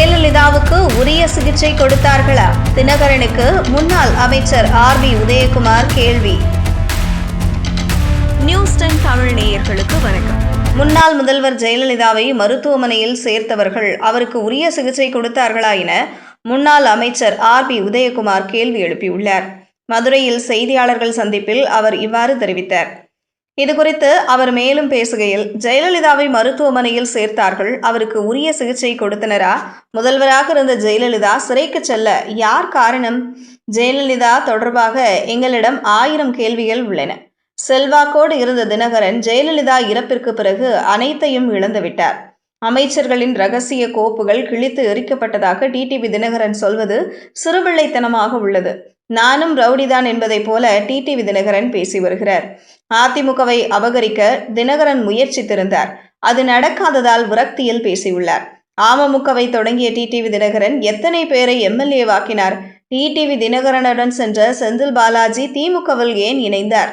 ஜெயலலிதாவுக்கு உரிய சிகிச்சை கொடுத்தார்களா? தினகரனுக்கு முன்னாள் அமைச்சர் ஆர் பி உதயகுமார் கேள்வி. நியூஸ் டென் தமிழ் நேயர்களுக்கு வணக்கம். முன்னாள் முதல்வர் ஜெயலலிதாவை மருத்துவமனையில் சேர்த்தவர்கள் அவருக்கு உரிய சிகிச்சை கொடுத்தார்களா என முன்னாள் அமைச்சர் ஆர் பி உதயகுமார் கேள்வி எழுப்பியுள்ளார். மதுரையில் செய்தியாளர்கள் சந்திப்பில் அவர் இவ்வாறு தெரிவித்தார். இதுகுறித்து அவர் மேலும் பேசுகையில் ஜெயலலிதாவை மருத்துவமனையில் சேர்த்தார்கள் அவருக்கு உரிய சிகிச்சை கொடுத்தனரா? முதல்வராக இருந்த ஜெயலலிதா சிறைக்கு செல்ல யார் காரணம்? ஜெயலலிதா தொடர்பாக எங்களிடம் ஆயிரம் கேள்விகள் உள்ளன. செல்வாக்கோடு இருந்த தினகரன் ஜெயலலிதா இறப்பிற்கு பிறகு அனைத்தையும் இழந்துவிட்டார் அமைச்சர்களின் ரகசிய கோப்புகள் கிழித்து எரிக்கப்பட்டதாக டிடிவி தினகரன் சொல்வது சிறுபிள்ளைத்தனமாக உள்ளது. நானும் ரவுடிதான் என்பதைப் போல டிடிவி தினகரன் பேசி வருகிறார். அதிமுகவை அபகரிக்க தினகரன் முயற்சித்திருந்தார். அது நடக்காததால் விரக்தியில் பேசியுள்ளார். அமமுகவை தொடங்கிய டிடிவி தினகரன் எத்தனை பேரை எம்எல்ஏ வாக்கினார் டிடிவி தினகரனுடன் சென்ற செந்தில் பாலாஜி திமுகவில் ஏன் இணைந்தார்?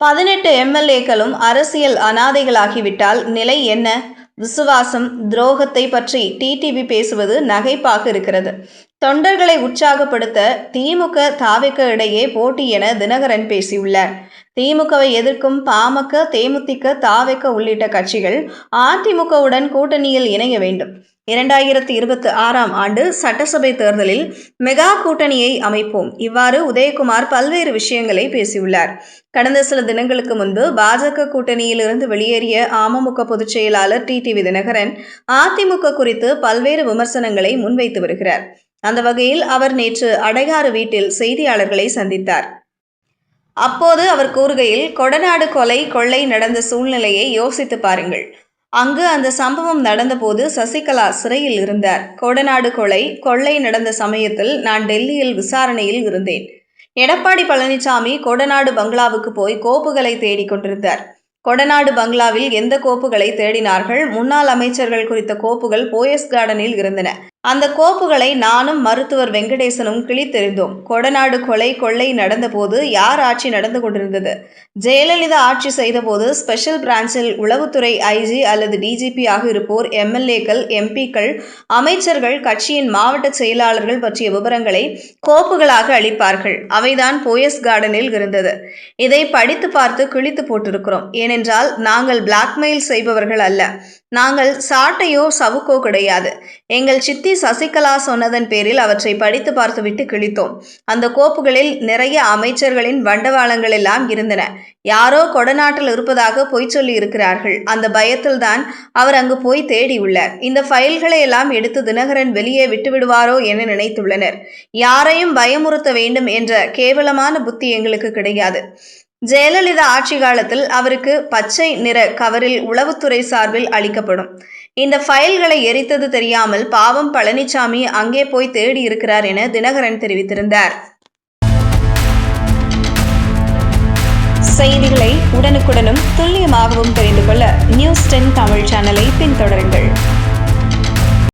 பதினெட்டு எம்எல்ஏக்களும் அரசியல் அனாதைகளாகிவிட்டால் நிலை என்ன? விசுவாசம் துரோகத்தை பற்றி டிடிவி பேசுவது நகைப்பாக இருக்கிறது. தொண்டர்களை உற்சாகப்படுத்த திமுக தாவிக இடையே போட்டி என தினகரன் பேசியுள்ளார். திமுகவை எதிர்க்கும் பாமக தேமுதிக தாவேக்க உள்ளிட்ட கட்சிகள் அதிமுகவுடன் கூட்டணியில் இணைய வேண்டும். இரண்டாயிரத்தி இருபத்தி ஆறாம் ஆண்டு சட்டசபை தேர்தலில் மெகா கூட்டணியை அமைப்போம். இவ்வாறு உதயகுமார் பல்வேறு விஷயங்களை பேசியுள்ளார். கடந்த சில தினங்களுக்கு முன்பு பாஜக கூட்டணியிலிருந்து வெளியேறிய அமமுக பொதுச் செயலாளர் டிடிவி தினகரன் அதிமுக குறித்து பல்வேறு விமர்சனங்களை முன்வைத்து வருகிறார். அந்த வகையில் அவர் நேற்று அடையாறு வீட்டில் செய்தியாளர்களை சந்தித்தார். அப்போது அவர் கூறுகையில் கொடநாடு கொலை கொள்ளை நடந்த சூழ்நிலையை யோசித்து பாருங்கள். அங்கு அந்த சம்பவம் நடந்தபோது சசிகலா சிறையில் இருந்தார். கொடநாடு கொலை கொள்ளை நடந்த சமயத்தில் நான் டெல்லியில் விசாரணையில் இருந்தேன். எடப்பாடி பழனிசாமி கொடநாடு பங்களாவுக்கு போய் கோப்புகளை தேடிக் கொண்டிருந்தார். கொடநாடு பங்களாவில் எந்த கோப்புகளை தேடினார்கள்? முன்னாள் அமைச்சர்கள் குறித்த கோப்புகள் போயஸ் கார்டனில் இருந்தன. அந்த கோப்புகளை நானும் மருத்துவர் வெங்கடேசனும் கிழித்தெறிந்தோம். கொடநாடு கொலை கொள்ளை நடந்தபோது யார் ஆட்சி நடந்து கொண்டிருந்தது? ஜெயலலிதா ஆட்சி செய்தபோது ஸ்பெஷல் பிரான்ச்சில் உளவுத்துறை ஐஜி அல்லது டிஜிபி ஆக இருப்போர் எம்எல்ஏக்கள் எம்பிக்கள் அமைச்சர்கள் கட்சியின் மாவட்ட செயலாளர்கள் பற்றிய விவரங்களை கோப்புகளாக அளிப்பார்கள். அவைதான் போயஸ் கார்டனில் இருந்தது. இதை படித்து பார்த்து கிழித்து போட்டிருக்கிறோம். ஏனென்றால் நாங்கள் பிளாக்மெயில் செய்பவர்கள் அல்ல. நாங்கள் சாட்டையோ சவுக்கோ கிடையாது. எங்கள் சித்தி சசிகலா சொன்னதன் பேரில் அவற்றை படித்து பார்த்துவிட்டு கிழித்தோம். அந்த கோப்புகளில் நிறைய அமைச்சர்களின் வண்டவாளங்கள் எல்லாம் இருந்தன. யாரோ கொடநாட்டில் இருப்பதாக பொய் சொல்லி இருக்கிறார்கள். அந்த பயத்தில்தான் அவர் அங்கு போய் தேடியுள்ளார் இந்த ஃபைல்களை எல்லாம் எடுத்து தினகரன் வெளியே விட்டுவிடுவாரோ என நினைத்துள்ளனர். யாரையும் பயமுறுத்த வேண்டும் என்ற கேவலமான புத்தி எங்களுக்கு கிடையாது. ஜெயலலிதா ஆட்சி காலத்தில் அவருக்கு பச்சை நிற கவரில் உளவுத்துறை சார்பில் அளிக்கப்படும். இந்த ஃபைல்களை எரித்தது தெரியாமல் பாவம் பழனிசாமி அங்கே போய் தேடி இருக்கிறார் என தினகரன் தெரிவித்திருந்தார். செய்திகளை உடனுக்குடனும் துல்லியமாகவும் தெரிந்து கொள்ள நியூஸ் டென் தமிழ் சேனலை பின்தொடருங்கள்.